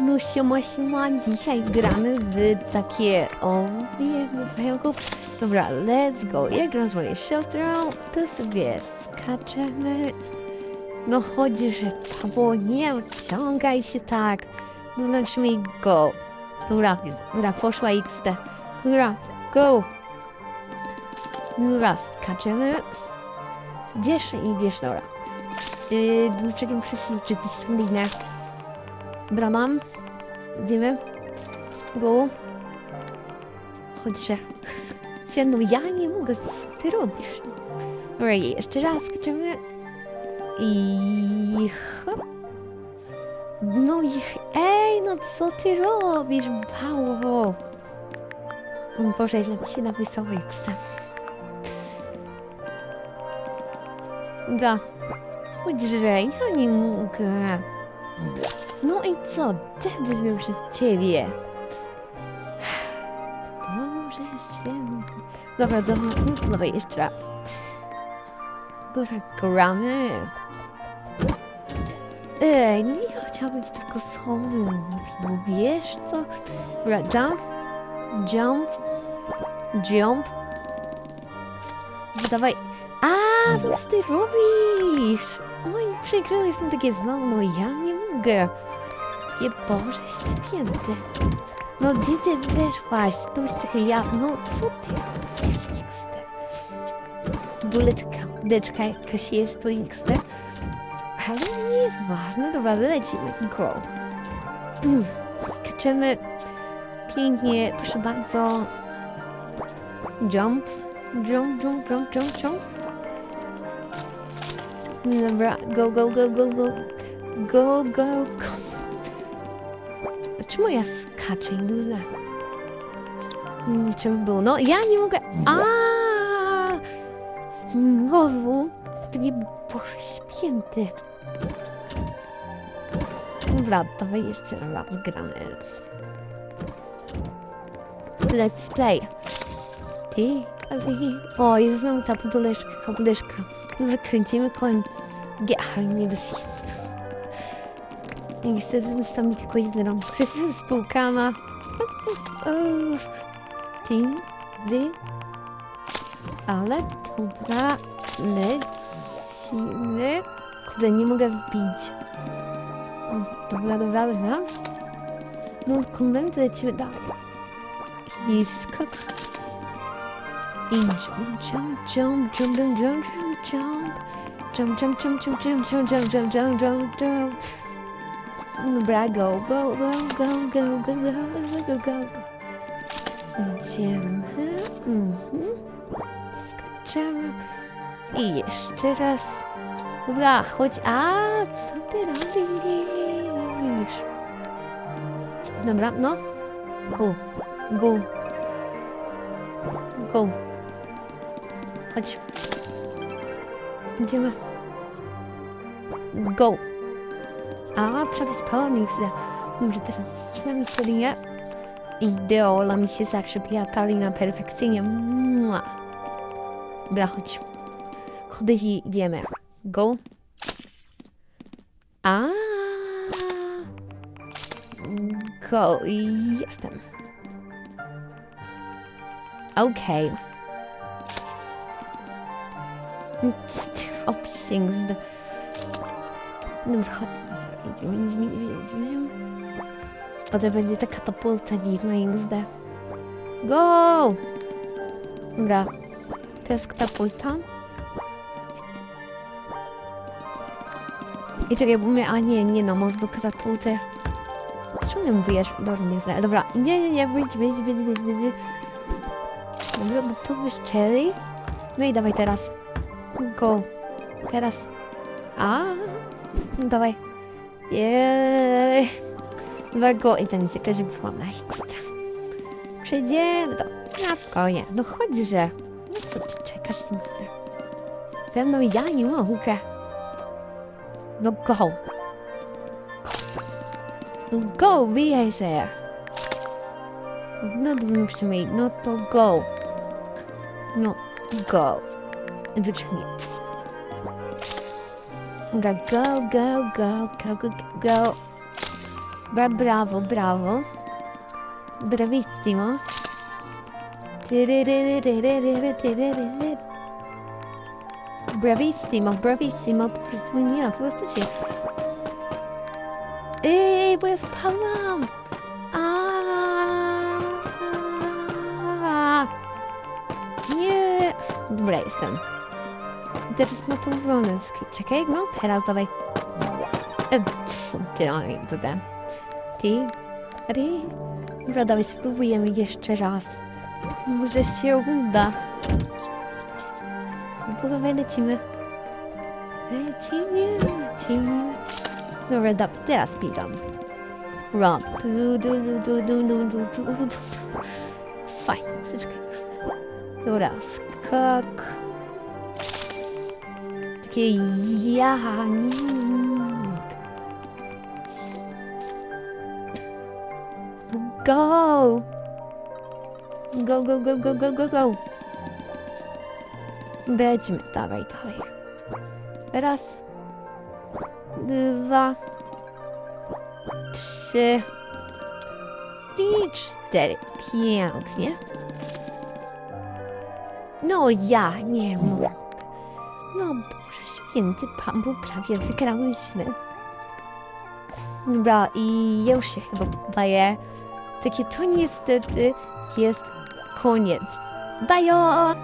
No siema, siema, dzisiaj gramy w takie, o, wiemy, pająków. Dobra, let's go. Ja gram z moją siostrą, to sobie skaczemy. No chodzi, że to nie ciągaj się tak. No lecimy go. Dobra, dobra, poszła XD. Dobra, go. Dobra, skaczemy. Gdzież idziesz, dobra. Yy, dlaczego muszę się czegoś linę? Dobra, mam. Idziemy. Go. Chodź, że... Ja, nie mogę, co ty robisz? Dobra, jeszcze raz skaczemy. I... hop. No i... Ej, no co ty robisz, bało? O Boże, źle mi się napisało, jak chcę. Dobra. Chodź, że ja nie mogę. No i co? Debil przez ciebie. Boże święty. Dobra, dobra, no znowu jeszcze raz. Dobra, gramy. Ej, no ja chciałabym być tylko sobą. No wiesz co? Dobra, jump, jump, jump. Dawaj. A, co ty robisz? Oj, przykro, jestem takie znowu, no ja nie mogę. Takie Boże święty. No gdzie ty weszłaś? To już czekaj, ja, no co ty? Buleczka, deczka jakaś jest, to XD. Ale nieważne, dobra, lecimy, go. Mm, Skaczemy pięknie, proszę bardzo. Jump, jump, jump, jump, jump, jump. Dobra, go, go, go, go, go. Go, go, go. Czemu ja skaczę i nie znam? Niczym było. No, ja nie mogę. A! Znowu. Taki Boże święty. Dobra, dawaj jeszcze raz gramy. Let's play. Ty, ale... O, jest znowu ta podoleszka, podoleszka. Dobra, kręcimy koń. Ja, nie się. I niestety został mi tylko jeden rąk. Spłukana. Ty, wy. Ale dobra, lecimy. Kurde, nie mogę wbić. Dobra, dobra, dobra. No, konwenty lecimy dalej. I skok. Dobra, go, go, go, go, go, go, go, go, go, go. Idziemy. Mhm. Skaczemy. I jeszcze raz. Dobra, chodź. A, co ty robisz? Dobra, no. Go, go. Go. Chodź. Idziemy. Go. A, prawie spełnił się. Może teraz trzymamy linię. Ideola mi się zakrzepiła Paulina perfekcyjnie. Mua. Dobra, chodź. Chodź i idziemy. Go. A. Go. Jestem. Okej. Obsięgzd. Dobra, chodź. Idziemy. Potem będzie ta katapulta dziwna XD. Go! Dobra. To jest katapulta. I czekaj, bo mnie... A nie, nie no, może do katapulty. Czemu nie mówisz? Dobra, nie źle. Dobra, nie, nie, nie, wyjdź, wyjdź, wyjdź, wyjdź, wyjdź. Dobra, bo tu wyszczeli. No i dawaj teraz. Go. Teraz. A. No dawaj. Jej. Dwa go i ten zwykle, żeby była na X. Przejdziemy to. Na spokojnie. No chodź, że. No co ty czekasz? Ze mną ja nie mogę. No go. No go, bijaj się. No to musimy, no to go. No, go. Vigilance. Go, go, go, go, go, go, go. Bra bravo, bravo. Bravissimo. Bravissimo, bravissimo per swignare, postaci. Ehi, where's palmam! Ah! Yeah! Dobra, them. There's no problems. Czekaj, no teraz dawaj. E, Pierdolę, dodam. Ty, no, ry. Dobra, dawaj, spróbujemy jeszcze raz. Może się uda. No to dawaj, lecimy. Lecimy, lecimy. Dobra, dobra, teraz biegam. Run. Fajnie, zaczekaj. Dobra, skok. Takie janik. Go! Go, go, go, go, go, go, go. Lecimy, dawaj, dawaj. Raz, dwa, trzy i cztery. Pięknie. No ja nie mogę. No Boże święty Pan, prawie wygrałyśmy. Dobra, i ja już się chyba baję. Takie to niestety jest koniec. Bajo!